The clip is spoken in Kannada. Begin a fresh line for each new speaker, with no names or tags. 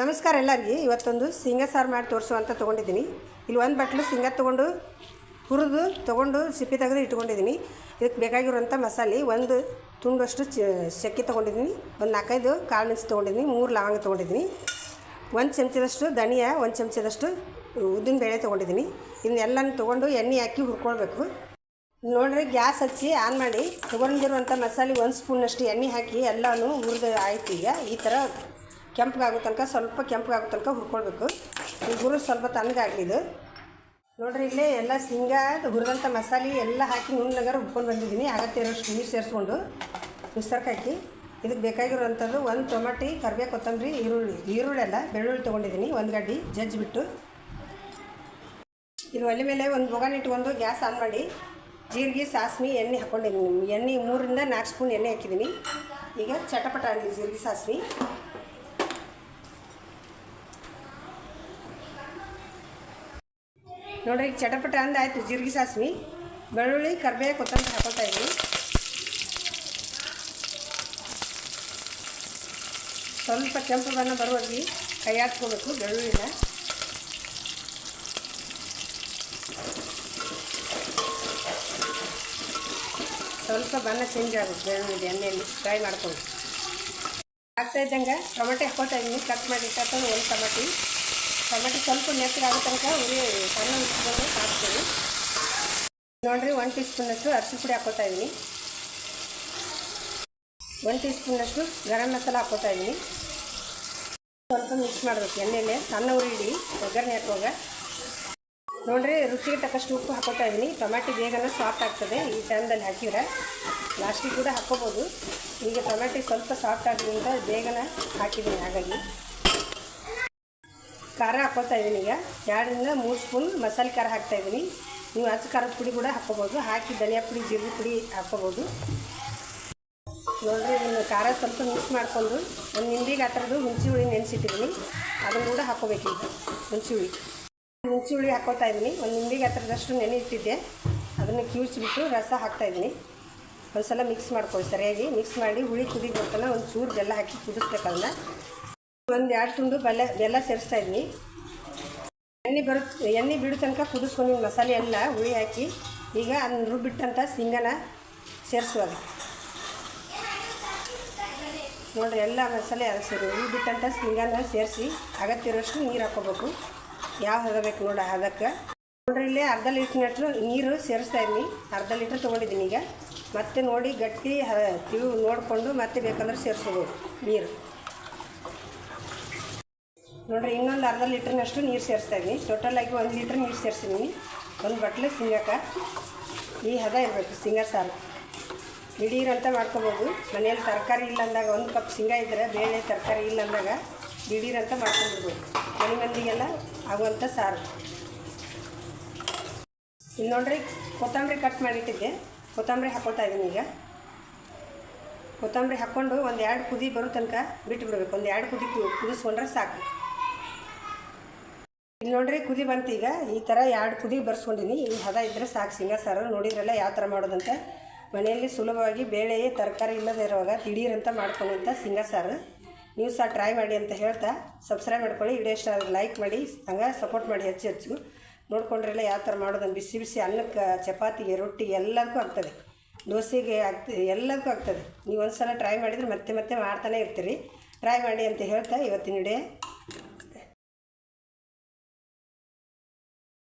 ನಮಸ್ಕಾರ ಎಲ್ಲರಿಗೆ. ಇವತ್ತೊಂದು ಶೇಂಗಾ ಸಾರು ಮಾಡಿ ತೋರಿಸುವಂತ ತೊಗೊಂಡಿದ್ದೀನಿ. ಇಲ್ಲಿ ಒಂದು ಬಟ್ಲು ಶೇಂಗಾ ತೊಗೊಂಡು ಹುರಿದು ತೊಗೊಂಡು ಸಿಪ್ಪಿ ತೆಗೆದು ಇಟ್ಕೊಂಡಿದ್ದೀನಿ. ಇದಕ್ಕೆ ಬೇಕಾಗಿರುವಂಥ ಮಸಾಲೆ, ಒಂದು ತುಂಡಷ್ಟು ಚ ಚಕ್ಕೆ ತೊಗೊಂಡಿದ್ದೀನಿ. ಒಂದು ನಾಲ್ಕೈದು ಕಾಳು ಮೆಣಸು ತೊಗೊಂಡಿದ್ದೀನಿ. ಮೂರು ಲವಂಗ ತೊಗೊಂಡಿದ್ದೀನಿ. ಒಂದು ಚಮಚದಷ್ಟು ಧನಿಯಾ, ಒಂದು ಚಮಚದಷ್ಟು ಉದ್ದಿನ ಬೇಳೆ ತೊಗೊಂಡಿದ್ದೀನಿ. ಇದನ್ನೆಲ್ಲನೂ ತೊಗೊಂಡು ಎಣ್ಣೆ ಹಾಕಿ ಹುರ್ಕೊಳ್ಬೇಕು. ನೋಡ್ರಿ, ಗ್ಯಾಸ್ ಹಚ್ಚಿ ಆನ್ ಮಾಡಿ ತೊಗೊಂಡಿರುವಂಥ ಮಸಾಲೆ ಒಂದು ಸ್ಪೂನಷ್ಟು ಎಣ್ಣೆ ಹಾಕಿ ಎಲ್ಲನೂ ಹುರಿದು ಆಯ್ತು ಈಗ. ಈ ಥರ ಕೆಂಪಗಾಗೋ ತನಕ, ಸ್ವಲ್ಪ ಕೆಂಪಗಾಗೋ ತನಕ ಹುರ್ಕೊಳ್ಬೇಕು. ಈ ಹುರು ಸ್ವಲ್ಪ ತಣ್ಣಗಾಗಲಿ ಇದು. ನೋಡ್ರಿ, ಇಲ್ಲೇ ಎಲ್ಲ ಶೇಂಗಾ ಹುರಿದಂಥ ಮಸಾಲೆ ಎಲ್ಲ ಹಾಕಿ ನುಣ್ಣಗಾರ ರುಬ್ಕೊಂಡು ಬಂದಿದ್ದೀನಿ. ಅಗತ್ಯ ಇರೋಷ್ಟು ನೀರು ಸೇರಿಸ್ಕೊಂಡು. ಮಿಕ್ಸರ್ಗೆ ಹಾಕಿ ಇದಕ್ಕೆ ಬೇಕಾಗಿರುವಂಥದ್ದು ಒಂದು ಟೊಮಾಟಿ, ಕರಿಬೇವು, ಕೊತ್ತಂಬರಿ, ಈರುಳ್ಳಿ. ಈರುಳ್ಳಿ ಎಲ್ಲ ಬೆಳ್ಳುಳ್ಳಿ ತೊಗೊಂಡಿದ್ದೀನಿ. ಒಂದು ಗಡ್ಡಿ ಜಜ್ಜಿಬಿಟ್ಟು ಇದು ಒಲೆ ಮೇಲೆ ಒಂದು ಬೊಗನ್ ಇಟ್ಕೊಂಡು ಗ್ಯಾಸ್ ಆನ್ ಮಾಡಿ, ಜೀರಿಗೆ ಸಾಸ್ಮಿ ಎಣ್ಣೆ ಹಾಕ್ಕೊಂಡಿದ್ದೀನಿ ಎಣ್ಣೆ ಮೂರಿಂದ ನಾಲ್ಕು ಸ್ಪೂನ್ ಎಣ್ಣೆ ಹಾಕಿದ್ದೀನಿ. ಈಗ ಚಟಪಟ ಆಗಲಿ ಜೀರಿಗೆ ಸಾಸ್ಮಿ ನೋಡ್ರಿ, ಈಗ ಚಟಪಟ ಅಂದಾಯ್ತು, ಜೀರಿಗೆ ಸಾಸ್ಮಿ ಬೆಳ್ಳುಳ್ಳಿ ಕರ್ಬೇವು ಕೊತ್ತಂಬರಿ ಹಾಕೊಳ್ತಾ ಇದ್ದೀನಿ. ಸ್ವಲ್ಪ ಕೆಂಪು ಬಣ್ಣ ಬರುವಲ್ಲಿ ಕೈ ಹಾಕ್ಕೋಬೇಕು ಬೆಳ್ಳುಳ್ಳಿನ. ಸ್ವಲ್ಪ ಬಣ್ಣ ಚೇಂಜ್ ಆಗುತ್ತೆ ಬೆಳ್ಳುಳ್ಳಿ ಎಣ್ಣೆಯಲ್ಲಿ. ಫ್ರೈ ಮಾಡ್ಕೊಂಡು ಆಗ್ತಾ ಇದ್ದಂಗೆ ಟೊಮೆಟೊ ಹಾಕೋತಾ ಇದ್ದೀನಿ. ಕಟ್ ಮಾಡಿ ಕಟ್ಟೋದು ಒಂದು ಟೊಮೆಟಿ. ಟೊಮೆಟೊ ಸ್ವಲ್ಪ ನೆತ್ತಗಾಗೋ ತನಕ ಉರಿ ಸಣ್ಣ ಉರಿಸ್ಕೊಂಡು ಹಾಕ್ತೀನಿ ನೋಡಿರಿ ಒನ್ ಟೀ ಸ್ಪೂನಷ್ಟು ಅರಿಶಿನ ಪುಡಿ ಹಾಕೋತಾ ಇದ್ದೀನಿ ಒನ್ ಟೀ ಸ್ಪೂನಷ್ಟು ಗರಂ ಮಸಾಲ ಹಾಕೋತಾ ಇದ್ದೀನಿ ಸ್ವಲ್ಪ ಮಿಕ್ಸ್ ಮಾಡಬೇಕು, ಎಣ್ಣೆಲೆ, ಸಣ್ಣ ಉರಿ ಇಡಿ, ಒಗ್ಗರಣೆ ಹಾಕುವಾಗ. ನೋಡ್ರಿ, ರುಚಿಗೆ ತಕ್ಕಷ್ಟು ಉಪ್ಪು ಹಾಕೋತಾ ಇದ್ದೀನಿ ಟೊಮ್ಯಾಟೊ ಬೇಗನೆ ಸಾಫ್ಟ್ ಆಗ್ತದೆ, ಈ ಟೈಮ್ದಲ್ಲಿ ಹಾಕಿದ್ರೆ. ಲಾಸ್ಟಿಗೆ ಕೂಡ ಹಾಕ್ಕೋಬೋದು. ಈಗ ಟೊಮೆಟೊ ಸ್ವಲ್ಪ ಸಾಫ್ಟ್ ಆಗೋದ್ರಿಂದ ಬೇಗನೆ ಹಾಕಿದ್ದೀನಿ ಹಾಗಾಗಿ. ಖಾರ ಹಾಕೋತಾ ಇದ್ದೀನಿ ಈಗ. ಎರಡರಿಂದ ಮೂರು ಸ್ಪೂನ್ ಮಸಾಲೆ ಖಾರ ಹಾಕ್ತಾ ಇದ್ದೀನಿ. ನೀವು ಹಸು ಖಾರದ ಪುಡಿ ಕೂಡ ಹಾಕ್ಕೋಬೋದು. ಹಾಕಿ ಧನಿಯಾ ಪುಡಿ, ಜೀರಿಗೆ ಪುಡಿ ಹಾಕ್ಕೋಬೋದು. ನೋಡಿರಿ, ಇದನ್ನು ಖಾರ ಸ್ವಲ್ಪ ಮಿಕ್ಸ್ ಮಾಡಿಕೊಂಡು ಒಂದು ನಿಂಬೆಗೆ ಆ ಥರದ್ದು ಹುಣಸೆ ಹುಳಿ ನೆನೆಸಿಟ್ಟಿದ್ದೀನಿ. ಅದನ್ನು ಕೂಡ ಹಾಕ್ಕೋಬೇಕು ಈಗ. ಹುಳಿ ಹುಣಸೆ ಹುಳಿ ಹಾಕೋತಾ ಇದ್ದೀನಿ. ಒಂದು ನಿಂಬೆಗೆ ಆ ಥರದಷ್ಟು ನೆನೆ ಇಟ್ಟಿದ್ದೆ. ಅದನ್ನು ಕಿವುಚ್ಬಿಟ್ಟು ರಸ ಹಾಕ್ತಾ ಇದ್ದೀನಿ. ಒಂದು ಸಲ ಮಿಕ್ಸ್ ಮಾಡ್ಕೊಳ್ಳಿ ಸರಿಯಾಗಿ. ಮಿಕ್ಸ್ ಮಾಡಿ ಹುಳಿ ಕುದಿ ಬರ್ತಾನೆ ಒಂದು ಚೂರು ಬೆಲ್ಲ ಹಾಕಿ ಕುದಿಸ್ಬೇಕು ಒಂದು ಎರಡು ತುಂಡು ಬೆಲ್ಲ ಬೆಲ್ಲ ಸೇರಿಸ್ತಾ ಇದ್ದೀನಿ ಎಣ್ಣೆ ಬರುತ್ತೆ ಎಣ್ಣೆ ಬಿಡೋ ತನಕ ಕುದಿಸ್ಕೊಂಡು ಮಸಾಲೆ ಎಲ್ಲ ಹುಳಿ ಹಾಕಿ, ಈಗ ಅದನ್ನ ರುಬ್ಬಿಟ್ಟಂಥ ಸಿಂಗನ ಸೇರಿಸುವಾಗ ನೋಡ್ರಿ, ಎಲ್ಲ ಮಸಾಲೆ ಅದು ಸೇರಿ ರುಬ್ಬಿಟ್ಟಂಥ ಸಿಂಗನ ಸೇರಿಸಿ ಅಗತ್ಯ ಇರೋಷ್ಟು ನೀರು ಹಾಕೋಬೇಕು. ಯಾವ ಹದಬೇಕು ನೋಡಿ ಅದಕ್ಕೆ ನೋಡ್ರಿ, ಇಲ್ಲಿ ಅರ್ಧ ಲೀಟ್ರ್ನಷ್ಟು ನೀರು ಸೇರಿಸ್ತಾ ಇದ್ದೀನಿ ಅರ್ಧ ಲೀಟ್ರ್ ತೊಗೊಂಡಿದ್ದೀನಿ ಈಗ. ಮತ್ತೆ ನೋಡಿ ಗಟ್ಟಿ ತಿಳು ನೋಡಿಕೊಂಡು ಮತ್ತೆ ಬೇಕಂದ್ರೆ ಸೇರಿಸ್ಬೋದು ನೀರು. ನೋಡ್ರಿ, ಇನ್ನೊಂದು ಅರ್ಧ ಲೀಟ್ರ್ನಷ್ಟು ನೀರು ಸೇರಿಸ್ತಾ ಇದ್ದೀನಿ ಟೋಟಲಾಗಿ ಒಂದು ಲೀಟ್ರ್ ನೀರು ಸೇರಿಸಿದ್ದೀನಿ ಒಂದು ಬಟ್ಲೆ ಸಿಂಗಕ್ಕೆ ಈ ಹದ ಇರಬೇಕು ಶೇಂಗಾ ಸಾರು. ದಿಢೀರಂತ ಮಾಡ್ಕೊಬೋದು. ಮನೆಯಲ್ಲಿ ತರಕಾರಿ ಇಲ್ಲ ಅಂದಾಗ ಒಂದು ಕಪ್ ಶೇಂಗಾ ಇದ್ದರೆ ಬೇಳೆ ತರಕಾರಿ ಇಲ್ಲ ಅಂದಾಗ ದಿಢೀರಂತ ಮಾಡ್ಕೊಂಡ್ಬಿಡ್ಬೋದು ಮನೆ ಮಂದಿಗೆಲ್ಲ ಆಗುವಂಥ ಸಾರು. ಇಲ್ಲಿ ನೋಡ್ರಿ, ಕೊತ್ತಂಬರಿ ಕಟ್ ಮಾಡಿಟ್ಟಿದ್ದೆ. ಕೊತ್ತಂಬರಿ ಹಾಕ್ಕೊಳ್ತಾ ಇದ್ದೀನಿ ಈಗ. ಕೊತ್ತಂಬರಿ ಹಾಕ್ಕೊಂಡು ಒಂದು ಎರಡು ಕುದಿ ಬರೋ ತನಕ ಬಿಟ್ಟು ಬಿಡ್ಬೇಕು ಒಂದು ಎರಡು ಕುದಿ ಕುದಿಸ್ಕೊಂಡ್ರೆ ಸಾಕು. ಇಲ್ಲಿ ನೋಡ್ರಿ ಕುದಿ ಬಂತು ಈಗ. ಈ ಥರ ಎರಡು ಕುದಿ ಬರ್ಸ್ಕೊಂಡಿನಿ. ಈ ಹದ ಇದ್ದರೆ ಸಾಕು ಸಿಂಗ ಸಾರು ನೋಡಿದ್ರಲ್ಲ ಯಾವ ಥರ ಮಾಡೋದಂತ. ಮನೆಯಲ್ಲಿ ಸುಲಭವಾಗಿ ಬೇಳೆ ತರಕಾರಿ ಇಲ್ಲದೇ ಇರುವಾಗ ದಿಢೀರಂತ ಮಾಡ್ಕೊಳ್ಳುವಂಥ ಸಿಂಗ ಸಾರು ನೀವು ಸಹ ಟ್ರೈ ಮಾಡಿ ಅಂತ ಹೇಳ್ತಾ ಸಬ್ಸ್ಕ್ರೈಬ್ ಮಾಡ್ಕೊಳ್ಳಿ. ವಿಡಿಯೋ ಇಷ್ಟ ಆದರೆ ಲೈಕ್ ಮಾಡಿ, ಹಂಗೆ ಸಪೋರ್ಟ್ ಮಾಡಿ ಹೆಚ್ಚು ಹೆಚ್ಚು. ನೋಡ್ಕೊಂಡ್ರೆಲ್ಲ ಯಾವ ಥರ ಮಾಡೋದನ್ನು ಬಿಸಿ ಬಿಸಿ ಅನ್ನಕ್ಕೆ, ಚಪಾತಿಗೆ, ರೊಟ್ಟಿ ಎಲ್ಲದಕ್ಕೂ ಆಗ್ತದೆ. ದೋಸೆಗೆ ಆಗ್ತದೆ ಎಲ್ಲದಕ್ಕೂ ಆಗ್ತದೆ. ನೀವು ಒಂದು ಸಲ ಟ್ರೈ ಮಾಡಿದರೆ ಮತ್ತೆ ಮತ್ತೆ ಮಾಡ್ತಾನೆ ಇರ್ತೀರಿ. ಟ್ರೈ ಮಾಡಿ ಅಂತ ಹೇಳ್ತಾ ಇವತ್ತಿನ